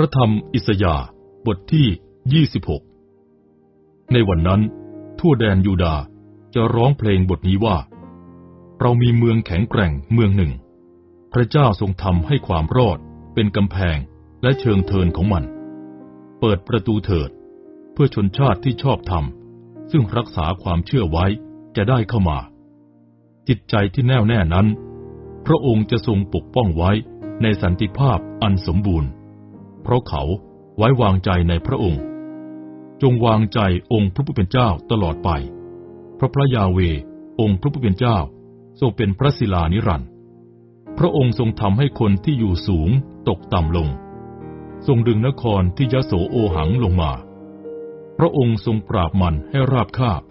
ระธรรมอิสยาห์บทที่ 26 ในวันนั้น ทั่วแดนยูดาจะร้องเพลงบทนี้ว่า เรามีเมืองแข็งแกร่งเมืองหนึ่ง พระเจ้าทรงทำให้ความรอดเป็นกำแพงและเชิงเทินของมัน เปิดประตูเถิด เพื่อชนชาติที่ชอบธรรม ซึ่งรักษาความเชื่อไว้จะได้เข้ามา จิตใจที่แน่วแน่นั้น พระองค์จะทรงปกป้องไว้ในสันติภาพอันสมบูรณ์ เพราะเขาไว้วางใจในพระองค์ จงวางใจองค์พระผู้เป็นเจ้าตลอดไปเพราะพระยาเวองค์พระผู้เป็นเจ้าทรงเป็นพระศิลานิรันดร์พระองค์ทรงทำให้คนที่อยู่สูงตกต่ำลง ทรงดึงนครที่ยโสโอหังลงมา พระองค์ทรงปราบมันให้ราบคาบ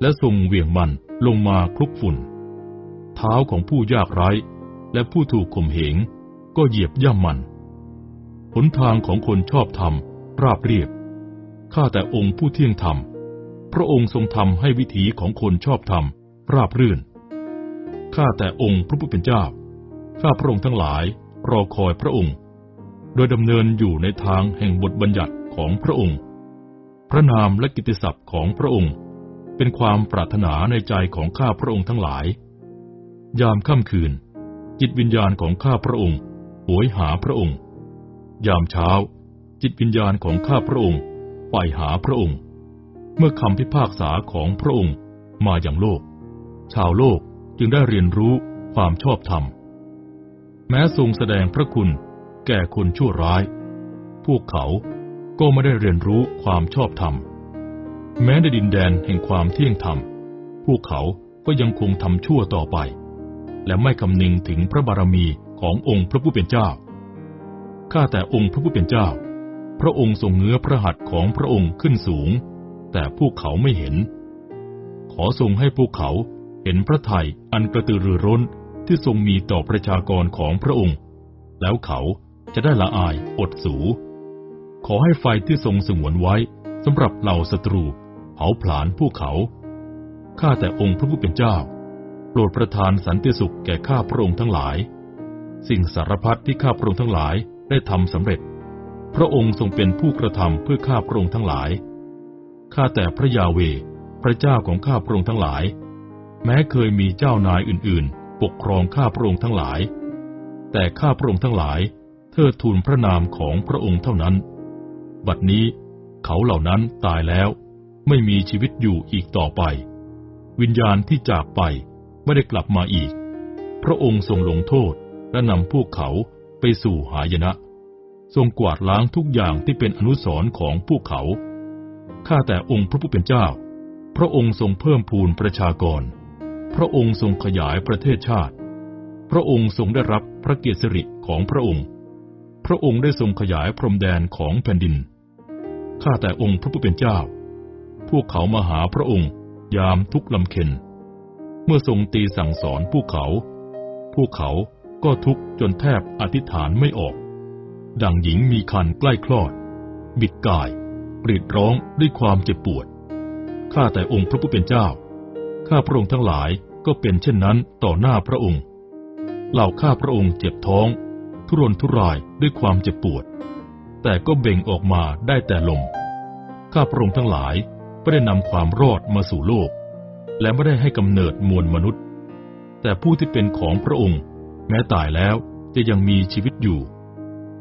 และทรงเหวี่ยงมันลงมาคลุกฝุ่น เท้าของผู้ยากไร้ และผู้ถูกข่มเหงก็เหยียบย่ำมัน หนทางของคนชอบธรรม ราบเรียบ ข้าแต่องค์ผู้เที่ยงธรรม พระองค์ทรงทำให้วิถีของคนชอบธรรม ราบรื่น ข้าแต่องค์พระผู้เป็นเจ้า ข้าพระองค์ทั้งหลายรอคอยพระองค์ โดยดำเนินอยู่ในทางแห่งบทบัญญัติของพระองค์ พระนามและกิตติศัพท์ของพระองค์ เป็นความปรารถนาในใจของข้าพระองค์ทั้งหลาย ยามค่ำคืน จิตวิญญาณของข้าพระองค์โหยหาพระองค์ ยามเช้า จิตวิญญาณของข้าพระองค์ไปหาพระองค์ เมื่อคำพิพากษาของพระองค์มาอย่างโลก ชาวโลกจึงได้เรียนรู้ความชอบธรรม แม้ทรงแสดงพระคุณแก่คนชั่วร้าย พวกเขาก็ไม่ได้เรียนรู้ความชอบธรรม แม้ในดินแดนแห่งความเที่ยงธรรม พวกเขาก็ยังคงทำชั่วต่อไป และไม่คำนึงถึงพระบารมีขององค์พระผู้เป็นเจ้า ข้าแต่องค์พระผู้เป็นเจ้า พระองค์ทรงเงื้อพระหัตถ์ของพระองค์ขึ้นสูง แต่พวกเขาไม่เห็น ขอทรงให้พวกเขาเห็นพระทัยอันกระตือรือร้นที่ทรงมีต่อประชากรของพระองค์ แล้วเขาจะได้ละอายอดสู ขอให้ไฟที่ทรงสงวนไว้สำหรับเหล่าศัตรูเผาผลาญพวกเขา ข้าแต่องค์พระผู้เป็นเจ้า โปรดประทานสันติสุขแก่ข้าพระองค์ทั้งหลาย สิ่งสารพัดที่ข้าพระองค์ทั้งหลาย ได้ทำสำเร็จ พระองค์ทรงเป็นผู้กระทำเพื่อข้าพระองค์ทั้งหลาย ข้าแต่พระยาเว พระเจ้าของข้าพระองค์ทั้งหลาย แม้เคยมีเจ้านายอื่นๆ ปกครองข้าพระองค์ทั้งหลาย แต่ข้าพระองค์ทั้งหลาย เทิดทูนพระนามของพระองค์เท่านั้น บัดนี้เขาเหล่านั้นตายแล้ว ไม่มีชีวิตอยู่อีกต่อไป วิญญาณที่จากไปไม่ได้กลับมาอีก พระองค์ทรงลงโทษและนำพวกเขา ไปสู่หายนะ ทรงกวาดล้างทุกอย่างที่เป็นอนุสรณ์ของพวกเขา ข้าแต่องค์พระผู้เป็นเจ้า พระองค์ทรงเพิ่มพูนประชากร พระองค์ทรงขยายประเทศชาติ พระองค์ทรงได้รับพระเกียรติสิริของพระองค์ พระองค์ได้ทรงขยายพรมแดนของแผ่นดิน ข้าแต่องค์พระผู้เป็นเจ้า พวกเขามาหาพระองค์ยามทุกลำเค็น เมื่อทรงตีสั่งสอนพวกเขา พวกเขา ก็ทุกข์จนแทบอธิษฐานไม่ออก ดังหญิงมีคันใกล้คลอด บิดกายปรีดร้องด้วยความเจ็บปวด ข้าแต่องค์พระผู้เป็นเจ้า ข้าพระองค์ทั้งหลายก็เป็นเช่นนั้นต่อหน้าพระองค์ เหล่าข้าพระองค์เจ็บท้อง ทุรนทุรายด้วยความเจ็บปวด แต่ก็เบ่งออกมาได้แต่ลม ข้าพระองค์ทั้งหลายไม่ได้นำความรอดมาสู่โลก และไม่ได้ให้กำเนิดมวลมนุษย์ แต่ผู้ที่เป็นของพระองค์ แม้ตายแล้วจะยังมีชีวิตอยู่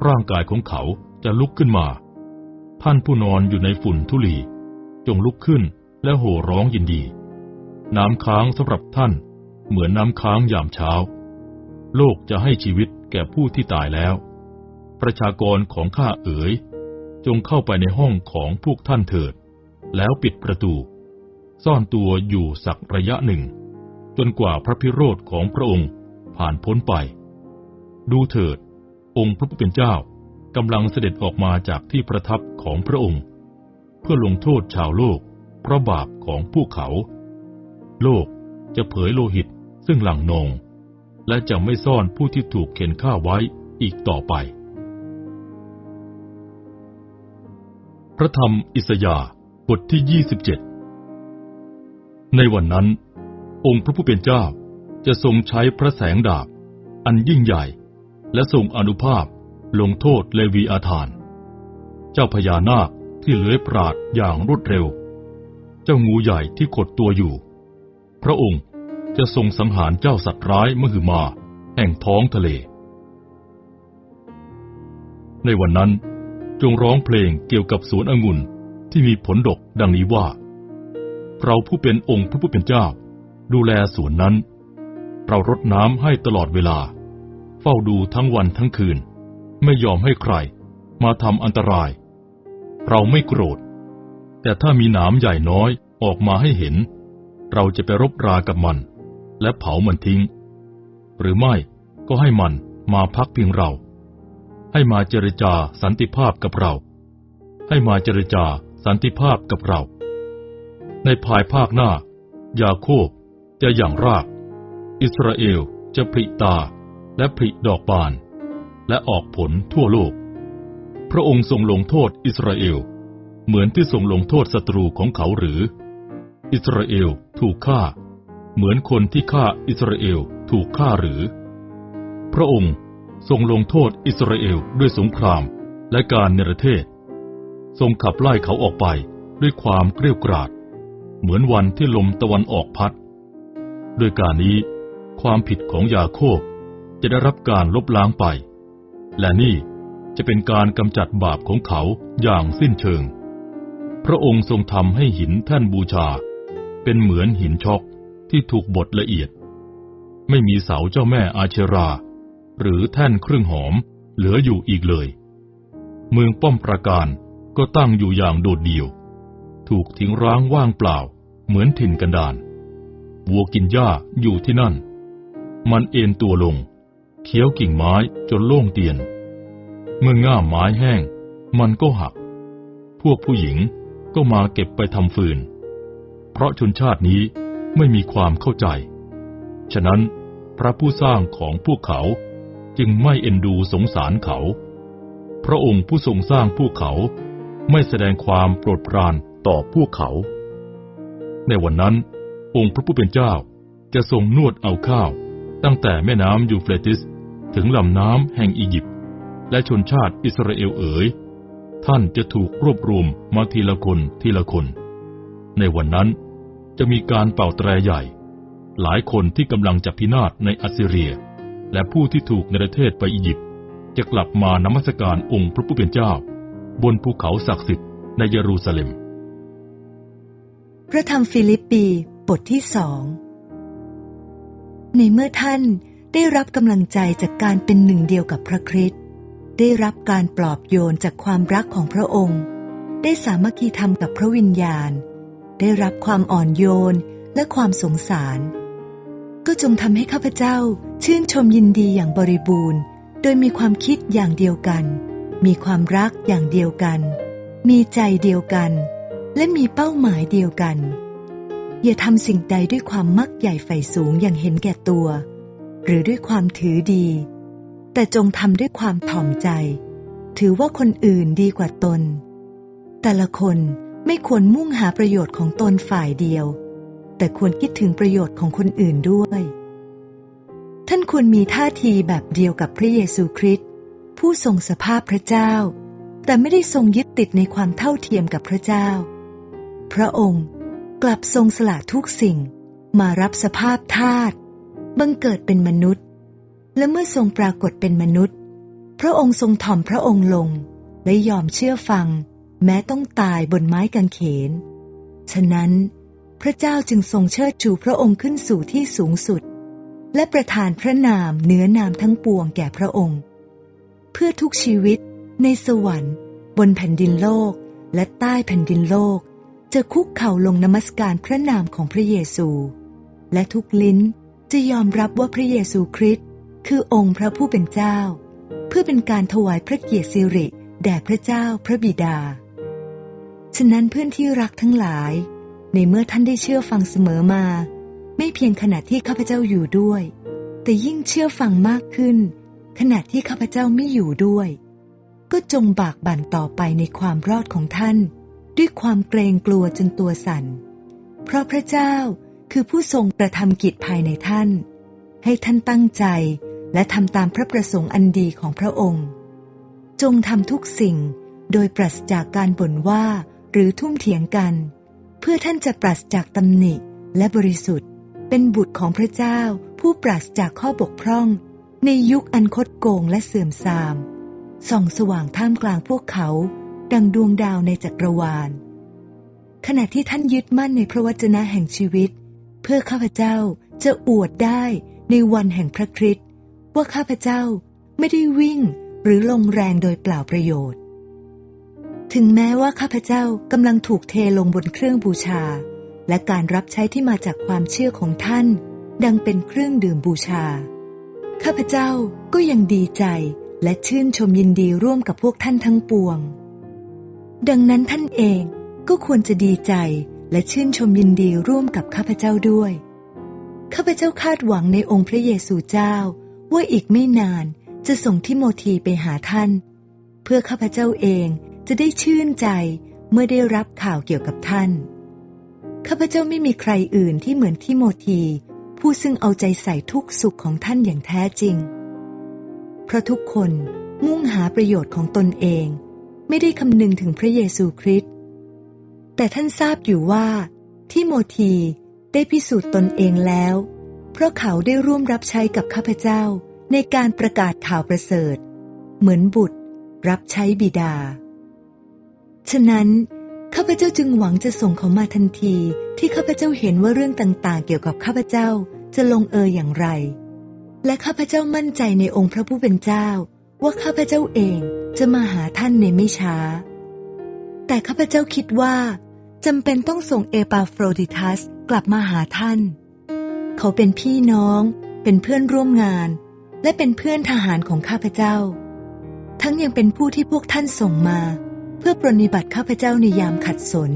ร่างกายของเขาจะลุกขึ้นมา ท่านผู้นอนอยู่ในฝุ่นทุลี จงลุกขึ้นและโห่ร้องยินดี น้ำค้างสำหรับท่าน เหมือนน้ำค้างยามเช้า โลกจะให้ชีวิตแก่ผู้ที่ตายแล้ว ประชากรของข้าเอ๋ย จงเข้าไปในห้องของพวกท่านเถิด แล้วปิดประตู ซ่อนตัวอยู่สักระยะหนึ่ง จนกว่าพระพิโรธของพระองค์ ผ่านพ้นไป ดูเถิด องค์พระผู้เป็นเจ้ากำลังเสด็จออกมาจากที่ประทับของพระองค์ เพื่อลงโทษชาวโลกเพราะบาปของพวกเขา โลกจะเผยโลหิตซึ่งหลั่งนอง และจะไม่ซ่อนผู้ที่ถูกเข็นฆ่าไว้อีกต่อไป พระธรรมอิสยาบทที่ 27 ในวันนั้น องค์พระผู้เป็นเจ้า จะทรงใช้พระแสงดาบ อันยิ่งใหญ่ และทรงอนุภาพลงโทษเลวีอาธาน เจ้าพญานาคที่เลื้อยปราดอย่างรวดเร็ว เจ้างูใหญ่ที่ขดตัวอยู่ พระองค์จะทรงสังหารเจ้าสัตว์ร้ายมหึมาแห่งท้องทะเล ในวันนั้นจงร้องเพลงเกี่ยวกับสวนองุ่นที่มีผลดกดังนี้ว่า เราผู้เป็นองค์พระผู้เป็นเจ้า ดูแลสวนนั้น เรารดน้ำให้ตลอดเวลา เฝ้าดูทั้งวันทั้งคืน ไม่ยอมให้ใคร มาทำอันตราย เราไม่โกรธ แต่ถ้ามีหนามใหญ่น้อยออกมาให้เห็น เราจะไปรบรากับมัน และเผามันทิ้ง หรือไม่ก็ให้มันมาพักเพียงเรา ให้มาเจรจาสันติภาพกับเรา ให้มาเจรจาสันติภาพกับเรา ในภายภาคหน้า ยาโคบจะอย่างราก อิสราเอลจะผลิตาและผลิดอกบาน และออกผลทั่วโลก พระองค์ทรงลงโทษอิสราเอล เหมือนที่ทรงลงโทษศัตรูของเขาหรือ อิสราเอลถูกฆ่า เหมือนคนที่ฆ่าอิสราเอลถูกฆ่าหรือ พระองค์ทรงลงโทษอิสราเอลด้วยสงครามและการเนรเทศ ทรงขับไล่เขาออกไปด้วยความเกลียวกราด เหมือนวันที่ลมตะวันออกพัด ด้วยการนี้ ความผิดของยาโคบจะได้รับการลบล้างไป และนี่จะเป็นการกำจัดบาปของเขาอย่างสิ้นเชิง พระองค์ทรงทำให้หินแท่นบูชา เป็นเหมือนหินช็อกที่ถูกบดละเอียด ไม่มีเสาเจ้าแม่อาเชรา หรือแท่นเครื่องหอมเหลืออยู่อีกเลย เมืองป้อมปราการก็ตั้งอยู่อย่างโดดเดี่ยว ถูกทิ้งร้างว่างเปล่าเหมือนถิ่นกันดานวัวกินหญ้าอยู่ที่นั่น มันเอ็นตัวลง เคี้ยวกิ่งไม้จนโล่งเตียน เมื่อง่ามไม้แห้ง มันก็หัก พวกผู้หญิงก็มาเก็บไปทำฟืน เพราะชนชาตินี้ไม่มีความเข้าใจ ฉะนั้นพระผู้สร้างของพวกเขาจึงไม่เอ็นดูสงสารเขา พระองค์ผู้ทรงสร้างพวกเขาไม่แสดงความโปรดปรานต่อพวกเขา ในวันนั้น องค์พระผู้เป็นเจ้าจะทรงนวดเอาข้าว ตั้งแต่แม่น้ำยูเฟรติสถึงลำน้ำแห่งอียิปต์และชนชาติอิสราเอลเอ๋ย ท่านจะถูกรวบรวมมาทีละคนทีละคน ในวันนั้นจะมีการเป่าแตรใหญ่ หลายคนที่กำลังจะพินาศในอัสซีเรีย และผู้ที่ถูกในประเทศไปอียิปต์จะกลับมานมัสการองค์พระผู้เป็นเจ้า บนภูเขาศักดิ์สิทธิ์ในเยรูซาเล็ม พระธรรมฟิลิปปีบทที่สอง ในเมื่อท่านได้รับกำลังใจจากการเป็นหนึ่งเดียวกับพระคริสต์ได้รับการปลอบโยนจากความรักของพระองค์ ได้สามัคคีธรรมกับพระวิญญาณ ได้รับความอ่อนโยนและความสงสาร ก็จงทำให้ข้าพเจ้าชื่นชมยินดีอย่างบริบูรณ์ โดยมีความคิดอย่างเดียวกัน มีความรักอย่างเดียวกัน มีใจเดียวกัน และมีเป้าหมายเดียวกัน อย่าทำสิ่งใดด้วยความมักใหญ่ไฟสูงอย่างเห็นแก่ตัว หรือด้วยความถือดี แต่จงทำด้วยความถ่อมใจ ถือว่าคนอื่นดีกว่าตน แต่ละคนไม่ควรมุ่งหาประโยชน์ของตนฝ่ายเดียว แต่ควรคิดถึงประโยชน์ของคนอื่นด้วย ท่านควรมีท่าทีแบบเดียวกับพระเยซูคริสต์ผู้ทรงสภาพพระเจ้า แต่ไม่ได้ทรงยึดติดในความเท่าเทียมกับพระเจ้า พระองค์ กลับทรงสละทุกสิ่งมารับสภาพทาสบังเกิดเป็นมนุษย์ และเมื่อทรงปรากฏเป็นมนุษย์ พระองค์ทรงถ่อมพระองค์ลง และยอมเชื่อฟัง แม้ต้องตายบนไม้กางเขน ฉะนั้น พระเจ้าจึงทรงเชิดชูพระองค์ขึ้นสู่ที่สูงสุด และประทานพระนามเหนือนามทั้งปวงแก่พระองค์ เพื่อทุกชีวิตในสวรรค์ บนแผ่นดินโลกและใต้แผ่นดินโลก จะคุกเข่าลงนมัสการพระนามของพระเยซู และทุกลิ้นจะยอมรับว่าพระเยซูคริสต์คือองค์พระผู้เป็นเจ้า เพื่อเป็นการถวายพระเกียรติสิริแด่พระเจ้าพระบิดา ฉะนั้นเพื่อนที่รักทั้งหลาย ในเมื่อท่านได้เชื่อฟังเสมอมา ไม่เพียงขณะที่ข้าพเจ้าอยู่ด้วย แต่ยิ่งเชื่อฟังมากขึ้น ขณะที่ข้าพเจ้าไม่อยู่ด้วย ก็จงบากบั่นต่อไปในความรอดของท่าน ด้วยความเกรงกลัวจนตัวสั่น เพราะพระเจ้าคือผู้ทรงกระทำกิจภายในท่าน ให้ท่านตั้งใจและทำตามพระประสงค์อันดีของพระองค์ จงทำทุกสิ่งโดยปราศจากการบ่นว่าหรือทุ่มเถียงกัน เพื่อท่านจะปราศจากตำหนิและบริสุทธิ์ เป็นบุตรของพระเจ้าผู้ปราศจากข้อบกพร่อง ในยุคอันคดโกงและเสื่อมทรามส่องสว่างท่ามกลางพวกเขา ดังดวงดาวในจักรวาล ขณะที่ท่านยึดมั่นในพระวจนะแห่งชีวิต เพื่อข้าพเจ้าจะอวดได้ในวันแห่งพระคริสต์ว่าข้าพเจ้าไม่ได้วิ่งหรือลงแรงโดยเปล่าประโยชน์ ถึงแม้ว่าข้าพเจ้ากำลังถูกเทลงบนเครื่องบูชา และการรับใช้ที่มาจากความเชื่อของท่าน ดังเป็นเครื่องดื่มบูชา ข้าพเจ้าก็ยังดีใจและชื่นชมยินดีร่วมกับพวกท่านทั้งปวง ดังนั้นท่านเองก็ควรจะดีใจและชื่นชมยินดีร่วมกับข้าพเจ้าด้วย ข้าพเจ้าคาดหวังในองค์พระเยซูเจ้า ว่าอีกไม่นานจะส่งทิโมธีไปหาท่าน เพื่อข้าพเจ้าเองจะได้ชื่นใจเมื่อได้รับข่าวเกี่ยวกับท่าน ข้าพเจ้าไม่มีใครอื่นที่เหมือนทิโมธีผู้ซึ่งเอาใจใส่ทุกสุขของท่านอย่างแท้จริง เพราะทุกคนมุ่งหาประโยชน์ของตนเอง ไม่ได้คำนึงถึงพระเยซูคริสต์แต่ท่านทราบอยู่ว่าทิโมธีได้พิสูจน์ตนเองแล้ว เพราะเขาได้ร่วมรับใช้กับข้าพเจ้าในการประกาศข่าวประเสริฐ เหมือนบุตรรับใช้บิดา ฉะนั้นข้าพเจ้าจึงหวังจะส่งเขามาทันทีที่ข้าพเจ้าเห็นว่าเรื่องต่างๆ เกี่ยวกับข้าพเจ้าจะลงเอยอย่างไร และข้าพเจ้ามั่นใจในองค์พระผู้เป็นเจ้า ว่าข้าพเจ้าเองจะมาหาท่านในไม่ช้า แต่ข้าพเจ้าคิดว่าจำเป็นต้องส่งเอปาโฟรดิทัสกลับมาหาท่าน เขาเป็นพี่น้อง เป็นเพื่อนร่วมงาน และเป็นเพื่อนทหารของข้าพเจ้า ทั้งยังเป็นผู้ที่พวกท่านส่งมา เพื่อปรนนิบัติข้าพเจ้าในยามขัดสน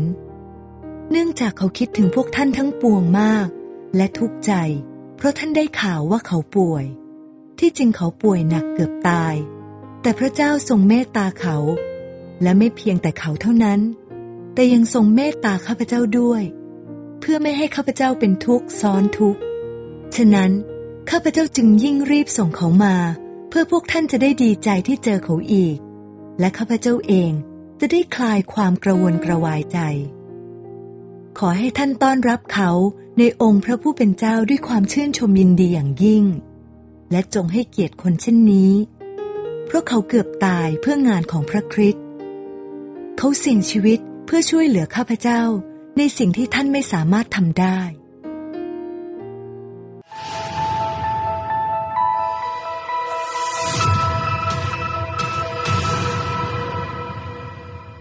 เนื่องจากเขาคิดถึงพวกท่านทั้งปวงมาก และทุกข์ใจ เพราะท่านได้ข่าวว่าเขาป่วย ที่จริงเขาป่วยหนักเกือบตาย แต่พระเจ้าทรงเมตตาเขา และไม่เพียงแต่เขาเท่านั้น แต่ยังทรงเมตตาข้าพเจ้าด้วย เพื่อไม่ให้ข้าพเจ้าเป็นทุกข์ซ้อนทุกข์ฉะนั้นข้าพเจ้าจึงยิ่งรีบส่งเขามา เพื่อพวกท่านจะได้ดีใจที่เจอเขาอีก และข้าพเจ้าเองจะได้คลายความกระวนกระวายใจ ขอให้ท่านต้อนรับเขาในองค์พระผู้เป็นเจ้าด้วยความชื่นชมยินดีอย่างยิ่ง และจงให้เกียรติคนเช่นนี้ เพราะเขาเกือบตายเพื่องานของพระคริสต์เขาสิ่งชีวิตเพื่อช่วยเหลือข้าพเจ้าในสิ่งที่ท่านไม่สามารถทำได้